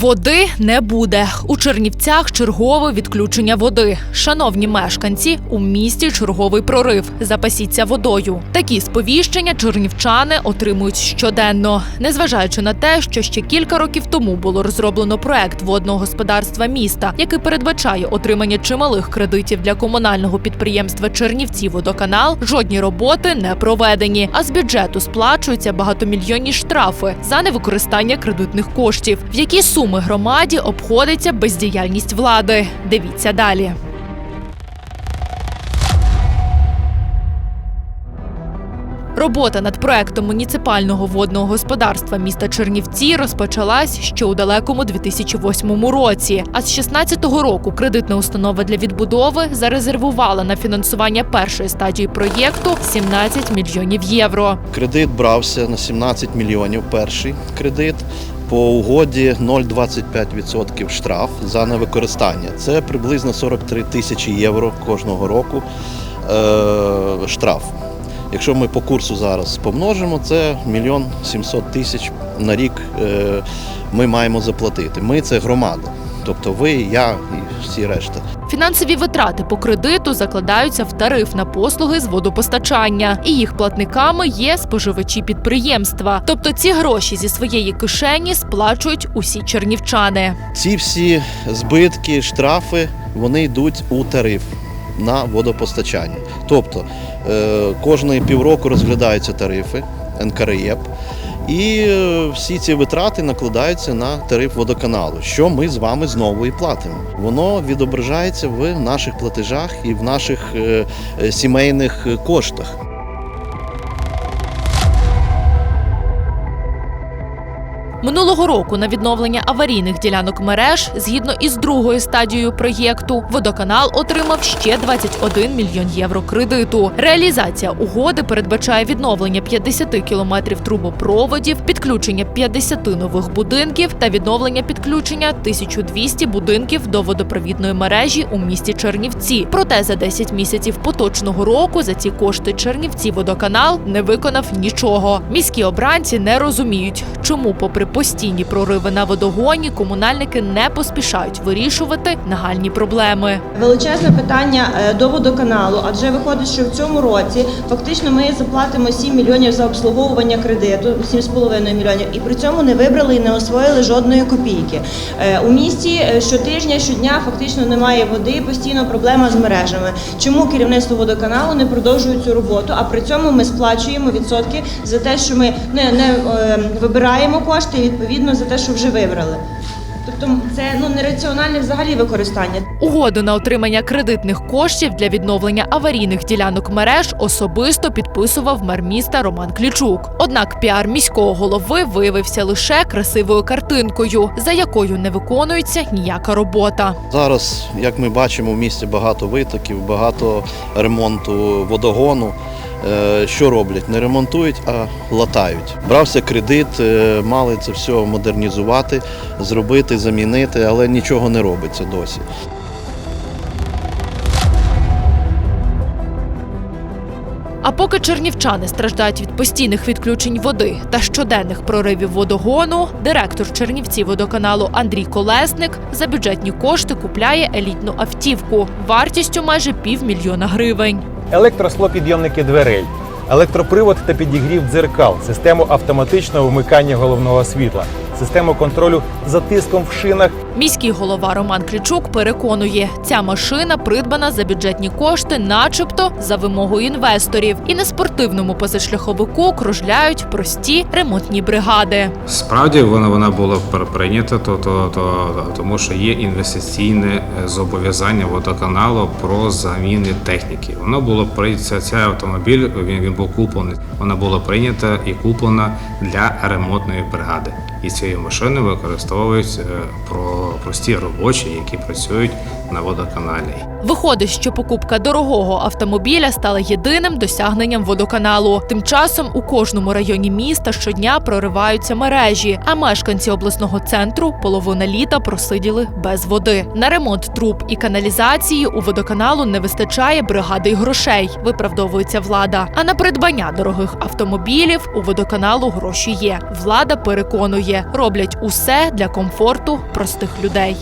Води не буде. У Чернівцях чергове відключення води. Шановні мешканці, у місті черговий прорив. Запасіться водою. Такі сповіщення чернівчани отримують щоденно, незважаючи на те, що ще кілька років тому було розроблено проект водного господарства міста, який передбачає отримання чималих кредитів для комунального підприємства Чернівці водоканал. Жодні роботи не проведені. А з бюджету сплачуються багатомільйонні штрафи за невикористання кредитних коштів. В які суми громаді обходиться бездіяльність влади? Дивіться далі. Робота над проектом муніципального водного господарства міста Чернівці розпочалась ще у далекому 2008 році. А з 16-го року кредитна установа для відбудови зарезервувала на фінансування першої стадії проєкту 17 мільйонів євро. Кредит брався на 17 мільйонів. Перший кредит по угоді 0,25% штраф за невикористання. Це приблизно 43 тисячі євро кожного року е, штраф. Якщо ми по курсу зараз помножимо, це мільйон 700 тисяч на рік е, ми маємо заплатити. Ми це громада. Тобто ви, я і всі решта. Фінансові витрати по кредиту закладаються в тариф на послуги з водопостачання, і їх платниками є споживачі підприємства. Тобто ці гроші зі своєї кишені сплачують усі чернівчани. Ці всі збитки, штрафи вони йдуть у тариф на водопостачання. Тобто е, кожні півроку розглядаються тарифи НКРЄП, і е, всі ці витрати накладаються на тариф водоканалу, що ми з вами знову і платимо. Воно відображається в наших платежах і в наших е, е, сімейних коштах. Минулого року на відновлення аварійних ділянок мереж, згідно із другою стадією проєкту, водоканал отримав ще 21 мільйон євро кредиту. Реалізація угоди передбачає відновлення 50 кілометрів трубопроводів, підключення 50 нових будинків та відновлення підключення 1200 будинків до водопровідної мережі у місті Чернівці. Проте за 10 місяців поточного року за ці кошти Чернівці водоканал не виконав нічого. Міські обранці не розуміють, чому, попри постійні прориви на водогоні, комунальники не поспішають вирішувати нагальні проблеми. Величезне питання е, до водоканалу, адже виходить, що в цьому році фактично ми заплатимо 7 мільйонів за обслуговування кредиту, 7,5 мільйонів, і при цьому не вибрали і не освоїли жодної копійки. Е, У місті е, щотижня, щодня фактично немає води, постійно проблема з мережами. Чому керівництво водоканалу не продовжує цю роботу? А при цьому ми сплачуємо відсотки за те, що ми не, не вибираємо кошти, і відповідно за те, що вже вибрали. Тобто це ну нераціональне взагалі використання. Угоду на отримання кредитних коштів для відновлення аварійних ділянок мереж особисто підписував мер міста Роман Клічук. Однак піар міського голови виявився лише красивою картинкою, за якою не виконується ніяка робота. Зараз, як ми бачимо, в місті багато витоків, багато ремонту водогону. Е, Що роблять? Не ремонтують, а латають. Брався кредит, е, мали це все модернізувати, зробити, замінити, але нічого не робиться досі. А поки чернівчани страждають від постійних відключень води та щоденних проривів водогону, директор Чернівці водоканалу Андрій Колесник за бюджетні кошти купляє елітну автівку вартістю майже півмільйона гривень. Електросклопідйомники дверей, електропривод та підігрів дзеркал, систему автоматичного вмикання головного світла, систему контролю за тиском в шинах Міський голова Роман Клічук переконує, ця машина придбана за бюджетні кошти, начебто за вимогою інвесторів, і на спортивному позашляховику кружляють прості ремонтні бригади. Справді вона вона була пр- прийнята, то, то, то, тому що є інвестиційне е, зобов'язання водоканалу про заміни техніки. Воно було прийнято, ця- цей автомобіль він, він був куплений. Вона була прийнята і куплена для ремонтної бригади. І цієї машини використовують е, прості робочі, які працюють на водоканалі. Виходить, що покупка дорогого автомобіля стала єдиним досягненням водоканалу. Тим часом у кожному районі міста щодня прориваються мережі, а мешканці обласного центру половина літа просиділи без води. На ремонт труб і каналізації у водоканалу не вистачає бригади й грошей. Виправдовується влада. А на придбання дорогих автомобілів у водоканалу гроші є. Влада переконує, роблять усе для комфорту простих людей.